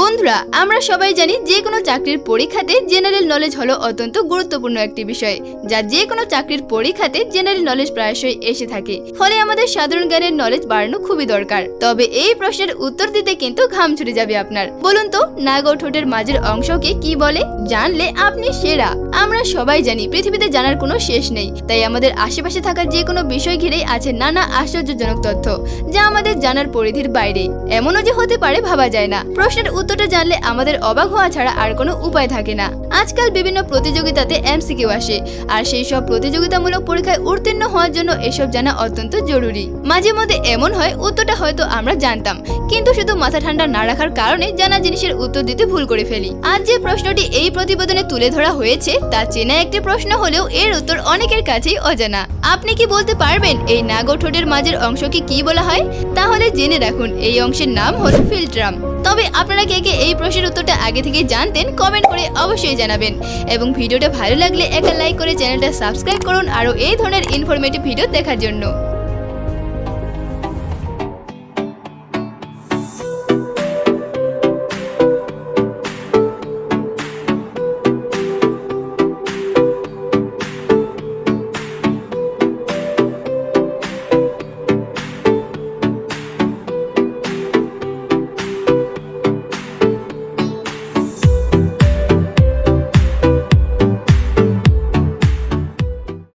বন্ধুরা, আমরা সবাই জানি যে কোনো চাকরির পরীক্ষাতে জেনারেল নলেজ হলো অত্যন্ত গুরুত্বপূর্ণ একটি বিষয়, যা যে কোনো চাকরির পরীক্ষাতে জেনারেল নলেজ প্রায়শই এসে থাকে। ফলে আমাদের সাধারণ জ্ঞানের নলেজ বাড়ানো খুবই দরকার। তবে এই প্রশ্নের উত্তর দিতে কিন্তু ঘাম ছুটে যাবে আপনার। বলুন তো নাগ ঠোঁটের মাঝের অংশকে কি বলে? জানলে আপনি সেরা। আমরা সবাই জানি, পৃথিবীতে জানার কোনো শেষ নেই। তাই আমাদের আশেপাশে থাকা যে কোনো বিষয় ঘিরেই আছে নানা আশ্চর্যজনক তথ্য, যা আমাদের জানার পরিধির বাইরে। এমনও যে হতে পারে ভাবা যায় না। প্রশ্নের উত্তরটা জানলে আমাদের অবাক হওয়া ছাড়া আর কোনো উপায় থাকে না। আজকাল বিভিন্ন প্রতিযোগিতাতে এমসিকিউ আসে, আর সেই সব প্রতিযোগিতামূলক পরীক্ষায় উত্তীর্ণ হওয়ার জন্য এসব জানা অত্যন্ত জরুরি। মাঝে মধ্যে এমন হয়, উত্তরটা হয়তো আমরা জানতাম, কিন্তু শুধু মাথা ঠান্ডা না রাখার কারণে জানা জিনিসের উত্তর দিতে ভুল করে ফেলি। আজ যে প্রশ্নটি এই প্রতিবেদনে তুলে ধরা হয়েছে, তা চেনা একটি প্রশ্ন হলেও এর উত্তর অনেকের কাছেই অজানা। আপনি কি বলতে পারবেন, এই নাগর ঠোঁটের মাঝের অংশকে কি বলা হয়? তাহলে জেনে রাখুন, এই অংশের নাম হলো ফিল্ট্রাম। তবে আপনারা কে কে এই প্রশ্নের উত্তরটা আগে থেকে জানতেন কমেন্ট করে অবশ্যই জানাবেন। এবং ভিডিওটা ভালো লাগলে একটা লাইক করে চ্যানেলটা সাবস্ক্রাইব করুন আরও এই ধরনের ইনফরমেটিভ ভিডিও দেখার জন্য।